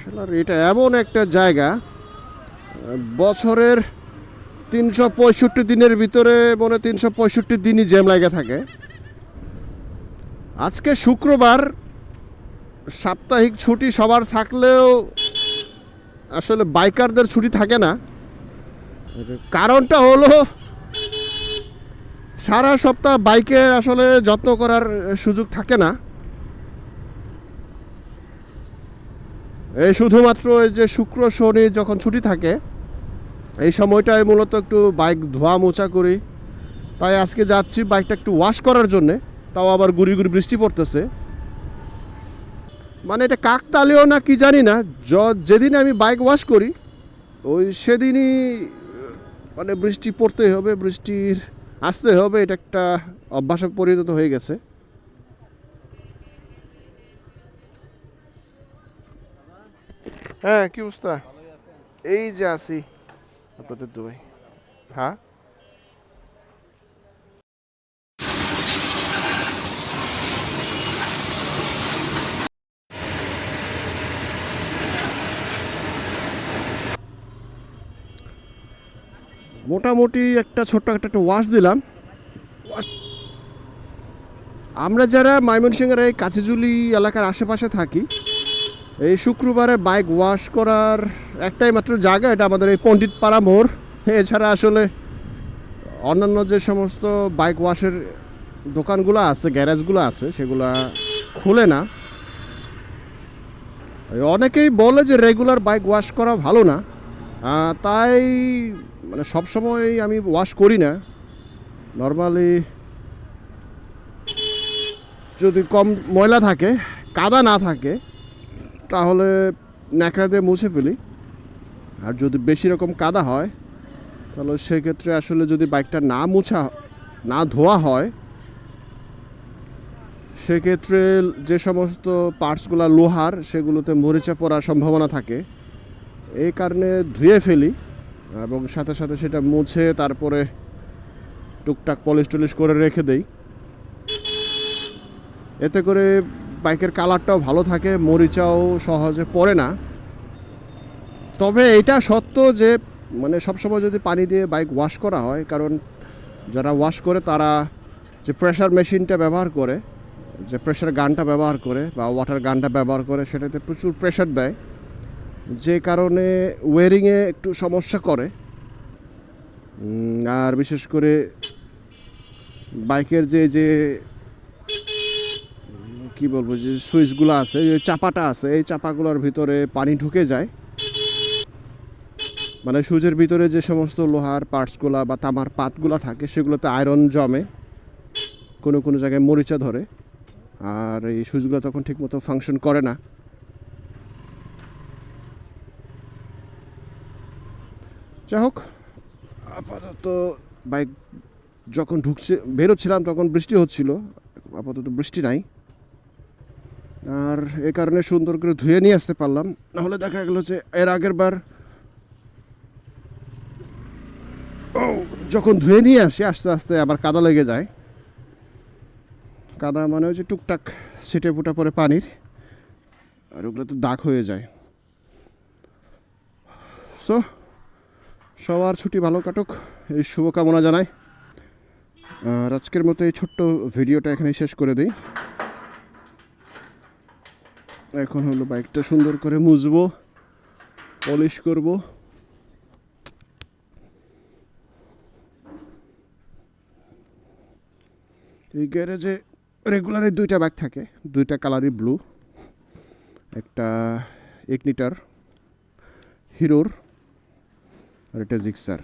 শালার এটা এমন একটা জায়গা বছরের তিনশো পঁয়ষট্টি দিনের ভিতরে মনে তিনশো পঁয়ষট্টি দিনই জ্যাম লাগে থাকে। আজকে শুক্রবার, সাপ্তাহিক ছুটি সবার থাকলেও আসলে বাইকারদের ছুটি থাকে না। কারণটা হলো, সারা সপ্তাহ বাইকে আসলে যত্ন করার সুযোগ থাকে না। এই শুধুমাত্র এই যে শুক্র শনি যখন ছুটি থাকে, এই সময়টায় মূলত একটু বাইক ধোয়া মোছা করি। তাই আজকে যাচ্ছি বাইকটা একটু ওয়াশ করার জন্যে, তাও আবার গুড়ি গুড়ি বৃষ্টি পড়তেছে। মানে এটা কাকতালীয় না কি জানি না, য- যেদিন আমি বাইক ওয়াশ করি, ওই সেদিনই মানে বৃষ্টি পড়তেই হবে, বৃষ্টির আসতে হবে, এটা একটা অভ্যাসে পরিণত হয়ে গেছে। হ্যাঁ কি অবস্থা? এই যে আছি। আপনাদের দুবাই। হ্যাঁ? মোটামুটি একটা ছোট্ট একটা একটা ওয়াশ দিলাম। আমরা যারা ময়মনসিংহের এই কাছিজুলি এলাকার আশেপাশে থাকি এই শুক্রবারে বাইক ওয়াশ করার একটাই মাত্র জায়গা, এটা আমাদের এই পণ্ডিত পাড়া মোড়। এছাড়া আসলে অন্যান্য যে সমস্ত বাইক ওয়াশের দোকানগুলো আছে, গ্যারেজগুলো আছে, সেগুলা খুলে না। অনেকেই বলে যে রেগুলার বাইক ওয়াশ করা ভালো না। তাই মানে সবসময় আমি ওয়াশ করি না। নর্মালি যদি কম ময়লা থাকে, কাদা না থাকে তাহলে ন্যাকড়া দিয়ে মুছে ফেলি। আর যদি বেশি রকম কাদা হয়, তাহলে সেক্ষেত্রে আসলে যদি বাইকটা না মুছা, না ধোয়া হয়, সেক্ষেত্রে যে সমস্ত পার্টসগুলো লোহার, সেগুলোতে মরিচা পড়ার সম্ভাবনা থাকে। এই কারণে ধুয়ে ফেলি এবং সাথে সাথে সেটা মুছে তারপরে টুকটাক পলিশ টলিশ করে রেখে দেই। এতে করে বাইকের কালারটাও ভালো থাকে, মরিচাও সহজে পড়ে না। তবে এটা সত্য যে মানে সবসময় যদি পানি দিয়ে বাইক ওয়াশ করা হয়, কারণ যারা ওয়াশ করে তারা যে প্রেশার মেশিনটা ব্যবহার করে, যে প্রেশার গানটা ব্যবহার করে বা ওয়াটার গানটা ব্যবহার করে, সেটাতে প্রচুর প্রেশার দেয়। যে কারণে ওয়ারিংয়ে একটু সমস্যা করে। আর বিশেষ করে বাইকের যে যে কি বলব, যে সুইচগুলো আছে যে চাপাটা আছে, এই চাপাগুলোর ভিতরে পানি ঢুকে যায়। মানে সুইচের ভিতরে যে সমস্ত লোহার পার্টসগুলো বা তামার পাতগুলো থাকে, সেগুলোতে আয়রন জমে, কোনো কোনো জায়গায় মরিচা ধরে, আর এই সুইচগুলো তখন ঠিকমতো ফাংশন করে না। যাই হোক, আপাতত বাইক যখন ঢুকছে, বেরোচ্ছিলাম তখন বৃষ্টি হচ্ছিল, আপাতত বৃষ্টি নাই। আর এ কারণে সুন্দর করে ধুয়ে নিয়ে আসতে পারলাম। নাহলে দেখা গেলো যে এর আগের বার ও, যখন ধুয়ে নিয়ে আসি আস্তে আস্তে আবার কাদা লেগে যায়। কাদা মানে যে টুকটাক ছিটে ফুটা পরে পানির আর ওগুলো তো দাগ হয়ে যায়। সো সবার ছুটি ভালো কাটুক এই শুভকামনা জানাই। আর আজকের মতো এই ছোট্ট ভিডিওটা এখানে শেষ করে দিই। এখন হলো বাইকটা সুন্দর করে মুছবো, পলিশ করব। এই গ্যারেজে রেগুলারে দুইটা বাইক থাকে, দুইটা কালারই ব্লু একটা এক লিটার হিরোর আর এটা জিক্সার